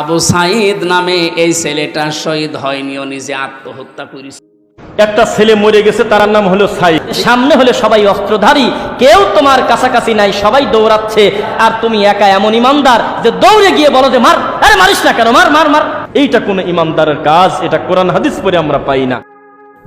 আবু সাইদ নামে এই ছেলেটা শহীদ হয়নি ও নিজে আত্মহত্যা করেছে। একটা ছেলে মরে গেছে তার নাম হলো সাই সামনে হলে সবাই অস্ত্রধারী কেউ তোমার কাছাকাছি নাই সবাই দৌড়াচ্ছে আর তুমি একা এমন ইমানদার যে দৌড়ে গিয়ে বলো যে মার আরে মারিস না কেন মার মার মার। এইটা কোনো ইমানদারের কাজ এটা কোরআন হাদিস পরে আমরা পাই না।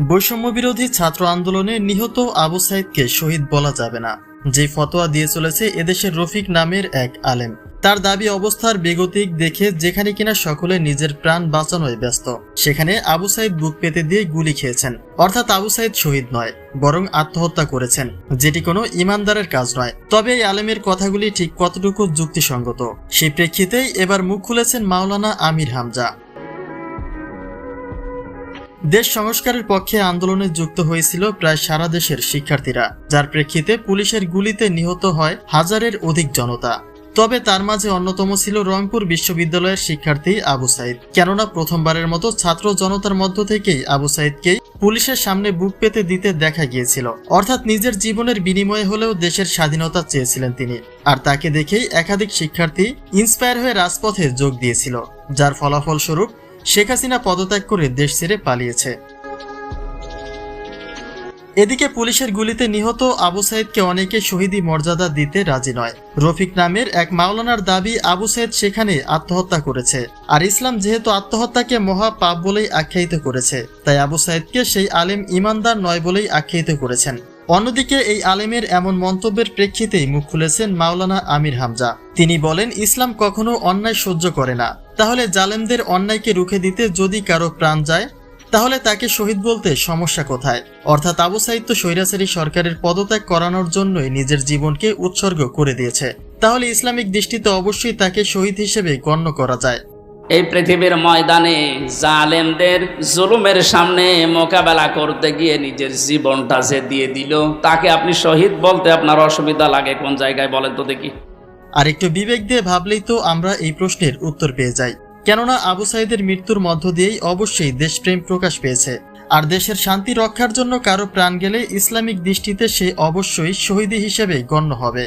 বৈষম্য বিরোধী ছাত্র আন্দোলনে নিহত আবু সাইদকে শহীদ বলা যাবে না। যে ফতোয়া দিয়ে চলেছে এদেশের রফিক নামের এক আলেম। তার দাবি, অবস্থার বেগতিক দেখে যেখানে কিনা সকলে নিজের প্রাণ বাঁচানোয় ব্যস্ত, সেখানে আবু সাইদ বুক পেতে দিয়ে গুলি খেয়েছেন। অর্থাৎ আবু সাইদ শহীদ নয়, বরং আত্মহত্যা করেছেন, যেটি কোনো ইমানদারের কাজ নয়। তবে এই আলেমের কথাগুলি ঠিক কতটুকু যুক্তিসঙ্গত সেই প্রেক্ষিতেই এবার মুখ খুলেছেন মাওলানা আমির হামজা। দেশ সংস্কারের পক্ষে আন্দোলনে যুক্ত হয়েছিল প্রায় সারা দেশের শিক্ষার্থীরা, যার প্রেক্ষিতে পুলিশের গুলিতে নিহত হয় হাজারের অধিক জনতা। তবে তার মাঝে অন্যতম ছিল রংপুর বিশ্ববিদ্যালয়ের শিক্ষার্থী আবু সাইদ। কেননা প্রথমবারের মতো ছাত্র জনতার মধ্য থেকেই আবু সাইদকেই পুলিশের সামনে বুক পেতে দিতে দেখা গিয়েছিল। অর্থাৎ নিজের জীবনের বিনিময়ে হলেও দেশের স্বাধীনতা চেয়েছিলেন তিনি। আর তাকে দেখেই একাধিক শিক্ষার্থী ইন্সপায়ার হয়ে রাজপথে যোগ দিয়েছিল, যার ফলাফল স্বরূপ শেখ হাসিনা পদত্যাগ করে দেশ ছেড়ে পালিয়েছে। এদিকে পুলিশের গুলিতে নিহত আবু সাইদকে অনেকে শহীদি মর্যাদা দিতে রাজি নয়। রফিক নামের এক মাওলানার দাবি আবু সাইদ সেখানে আত্মহত্যা করেছে। আর ইসলাম যেহেতু আত্মহত্যাকে মহা পাপ বলেই আখ্যায়িত করেছে, তাই আবু সাইদকে সেই আলেম ইমানদার নয় বলেই আখ্যায়িত করেছেন। অন্যদিকে এই আলেমের এমন মন্তব্যের প্রেক্ষিতেই মুখ খুলেছেন মাওলানা আমির হামজা। তিনি বলেন, ইসলাম কখনো অন্যায় সহ্য করে না। তাহলে জালেমদের অন্যায়কে রুখে দিতে যদি কারও প্রাণ যায় তাহলে তাকে শহীদ বলতে সমস্যা কোথায়? অর্থাৎ আবু সাইদ তো স্বৈরাচারী সরকারের পদত্যাগ করানোর জন্যই নিজের জীবনকে উৎসর্গ করে দিয়েছে। তাহলে ইসলামিক দৃষ্টিতে অবশ্যই তাকে শহীদ হিসেবে গণ্য করা যায়। এই পৃথিবীর ময়দানে জালেমদের জুলুমের সামনে মোকাবেলা করতে গিয়ে নিজের জীবনটা যে দিয়ে দিল তাকে আপনি শহীদ বলতে আপনার অসুবিধা লাগে কোন জায়গায় বলেন তো দেখি। আর একটু বিবেক দিয়ে ভাবলেই তো আমরা এই প্রশ্নের উত্তর পেয়ে যাই। কেননা আবু সাইদের মৃত্যুর মধ্য দিয়েই অবশ্যই দেশপ্রেম প্রকাশ পেয়েছে। আর দেশের শান্তি রক্ষার জন্য কারও প্রাণ গেলে ইসলামিক দৃষ্টিতে সে অবশ্যই শহীদ হিসেবে গণ্য হবে।